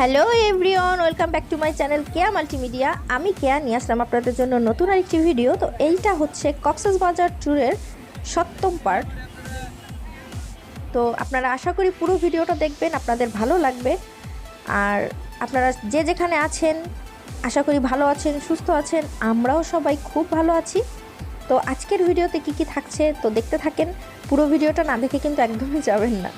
Hello everyone, welcome back to my channel Keya multimedia. আমি কেয়া, নিয়ে আসলাম আপনাদের জন্য নতুন আরেকটি ভিডিও। তো এইটা হচ্ছে কক্সেস বাজার ট্যুরের সপ্তম পার্ট। তো আপনারা আশা করি পুরো ভিডিওটা দেখবেন, আপনাদের ভালো লাগবে। আর আপনারা যে যেখানে আছেন, আশা করি ভালো আছেন, সুস্থ আছেন, আমরাও সবাই খুব ভালো আছি। তো আজকের ভিডিওতে কি কি থাকছে, তো দেখতে থাকেন। পুরো ভিডিওটা না দেখে কিন্তু একদমই যাবেন না।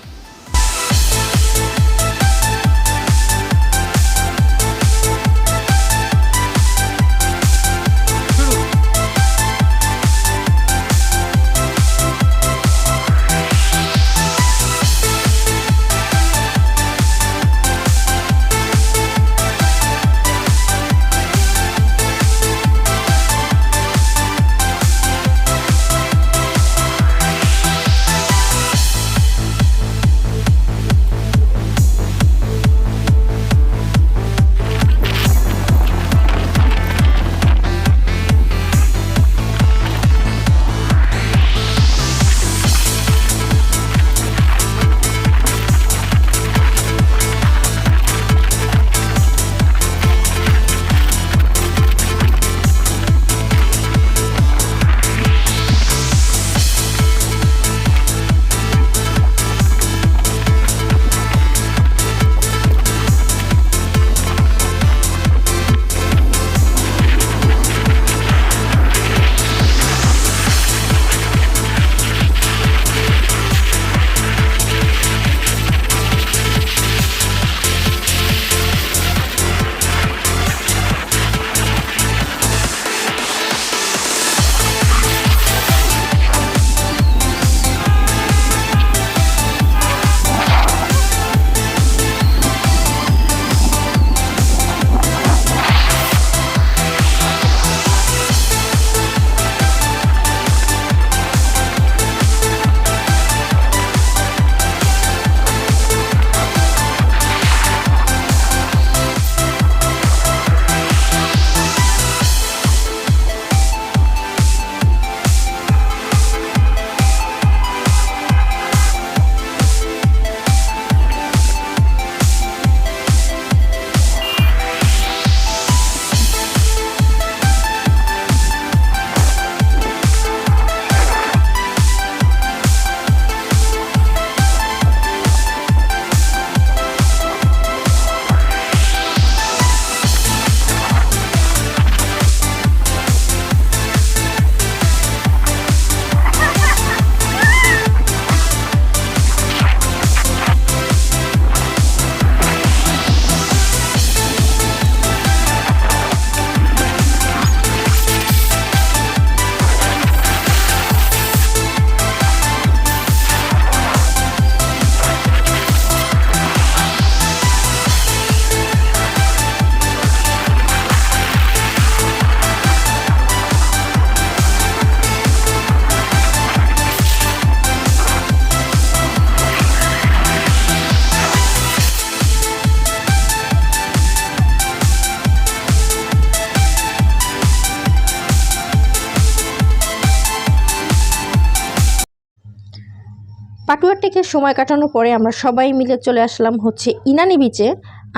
পাটুয়ার থেকে সময় কাটানোর পরে আমরা সবাই মিলে চলে আসলাম হচ্ছে ইনানি বিচে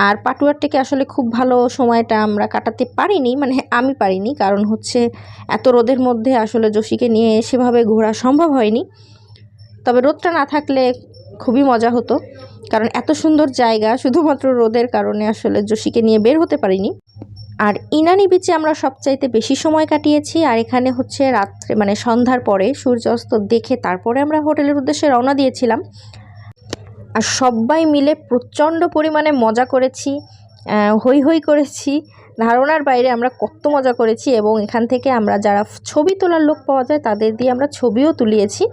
আর পাটুয়ার থেকে আসলে খুব ভালো সময়টা আমরা কাটাতে পারিনি মানে আমি পারিনি, কারণ হচ্ছে এত রোদের মধ্যে আসলে যোশীকে নিয়ে সেভাবে ঘোরা সম্ভব হয়নি। তবে রোদটা না থাকলে খুবই মজা হতো, কারণ এত সুন্দর জায়গা শুধুমাত্র রোদের কারণে আসলে যোশীকে নিয়ে বের হতে পারিনি। আর ইনানি বিচে আমরা সবচাইতে বেশি সময় কাটিয়েছি, আর এখানে হচ্ছে রাত্রে মানে সন্ধ্যার পরে সূর্যাস্ত দেখে তারপরে আমরা হোটেলের উদ্দেশ্যে রওনা দিয়েছিলাম। আর সবাই মিলে প্রচণ্ড পরিমাণে মজা করেছি হই হই করেছি। ধারণার বাইরে আমরা কত মজা করেছি এবং এখান থেকে আমরা যারা ছবি তোলার লোক পাওয়া যায় তাদের দিয়ে আমরা ছবিও তুলিয়েছি।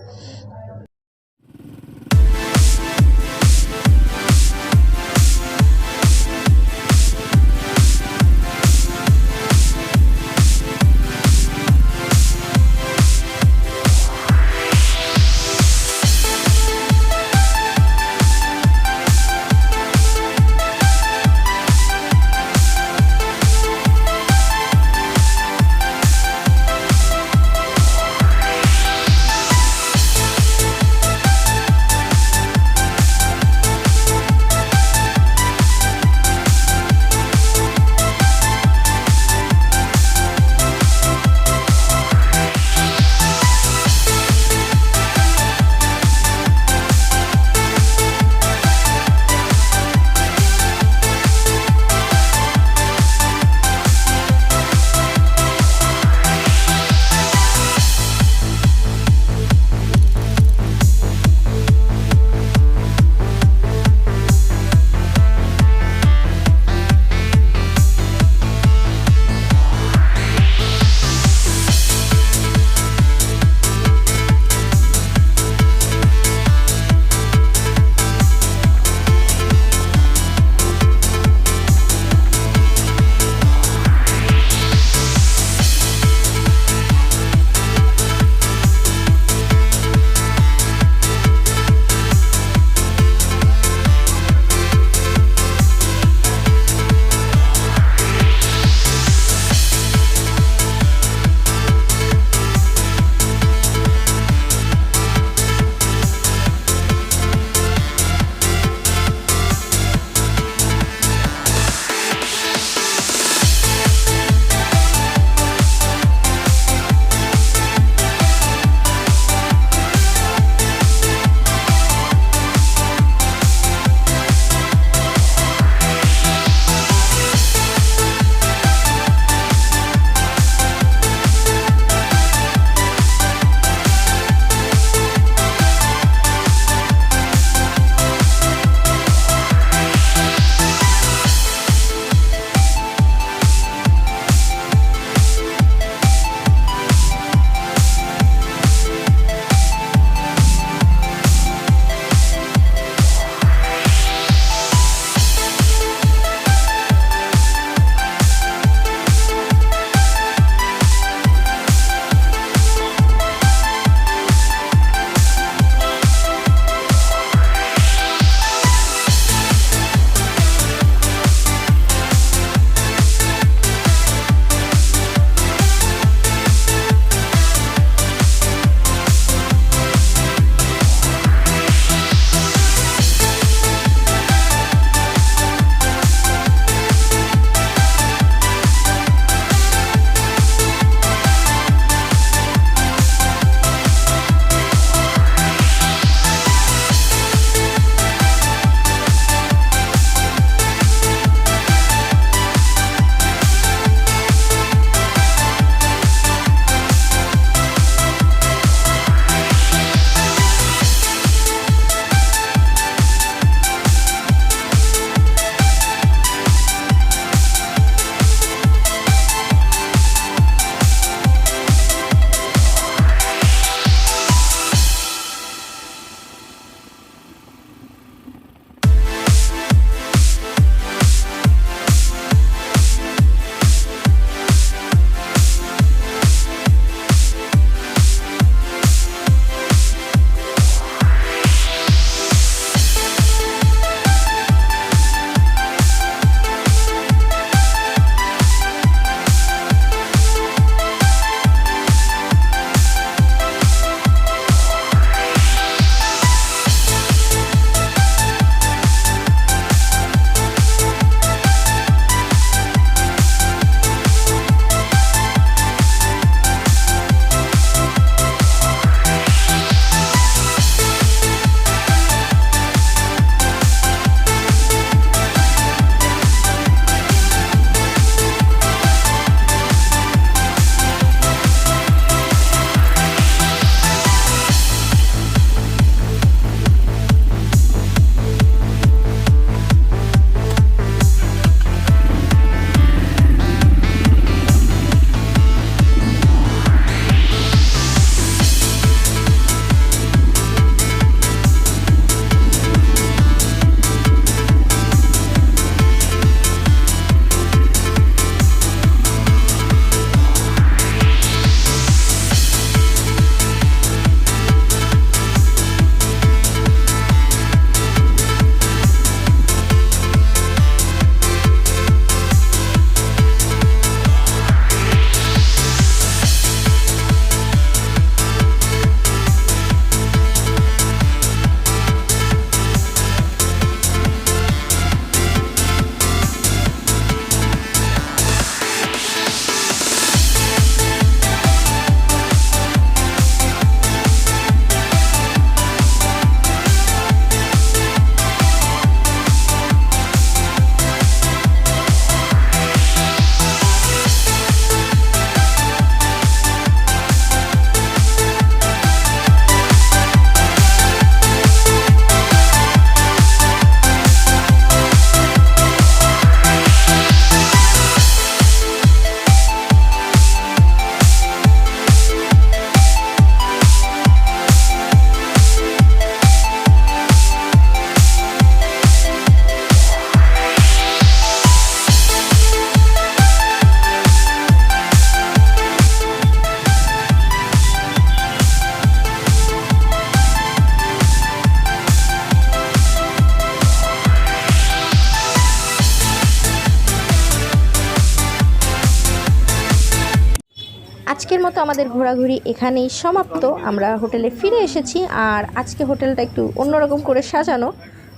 আমাদের ঘোরাঘুরি এখানেই সমাপ্ত। আমরা হোটেলে ফিরে এসেছি আর আজকে হোটেলটা একটু অন্যরকম করে সাজানো।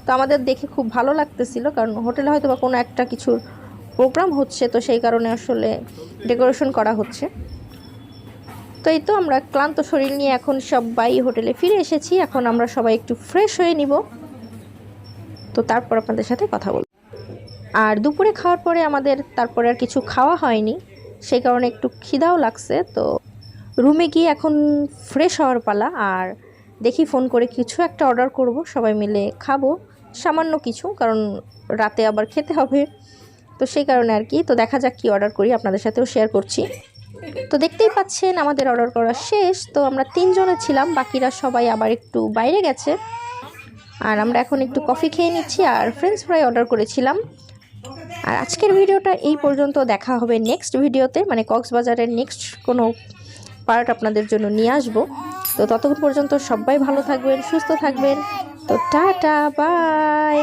তো আমাদের দেখে খুব ভালো লাগতেছিল কারণ হোটেলে হয়তো বা কোনো একটা কিছুর প্রোগ্রাম হচ্ছে, তো সেই কারণে আসলে ডেকোরেশন করা হচ্ছে। তো এই তো আমরা ক্লান্ত শরীর নিয়ে এখন সবাই হোটেলে ফিরে এসেছি। এখন আমরা সবাই একটু ফ্রেশ হয়ে নিব। তো তারপর আপনাদের সাথে কথা বলব। আর দুপুরে খাওয়ার পরে আমাদের তারপরে আর কিছু খাওয়া হয়নি, সেই কারণে একটু খিদাও লাগছে, তো রুমে গিয়ে এখন ফ্রেশ হওয়ার পালা, আর দেখি ফোন করে কিছু একটা অর্ডার করব, সবাই মিলে খাব, সামান্য কিছু, কারণ রাতে আবার খেতে হবে, তো সেই কারণে আর কি, তো দেখা যাক কি অর্ডার করি, আপনাদের সাথেও শেয়ার করছি। তো দেখতেই পাচ্ছেন, আমাদের অর্ডার করা শেষ, তো আমরা তিনজনে ছিলাম, বাকিরা সবাই আবার একটু বাইরে গেছে, আর আমরা এখন একটু কফি খেয়ে নিচ্ছি, আর ফ্রেঞ্চ ফ্রাই অর্ডার করেছিলাম। আর আজকের ভিডিওটা এই পর্যন্ত, দেখা হবে নেক্সট ভিডিওতে মানে কক্সবাজারের নেক্সট কোনো পার্ট আপনাদের জন্য নিয়ে আসব। তো ততক্ষণ পর্যন্ত সবাই ভালো থাকবেন, সুস্থ থাকবেন। তো টাটা, বাই।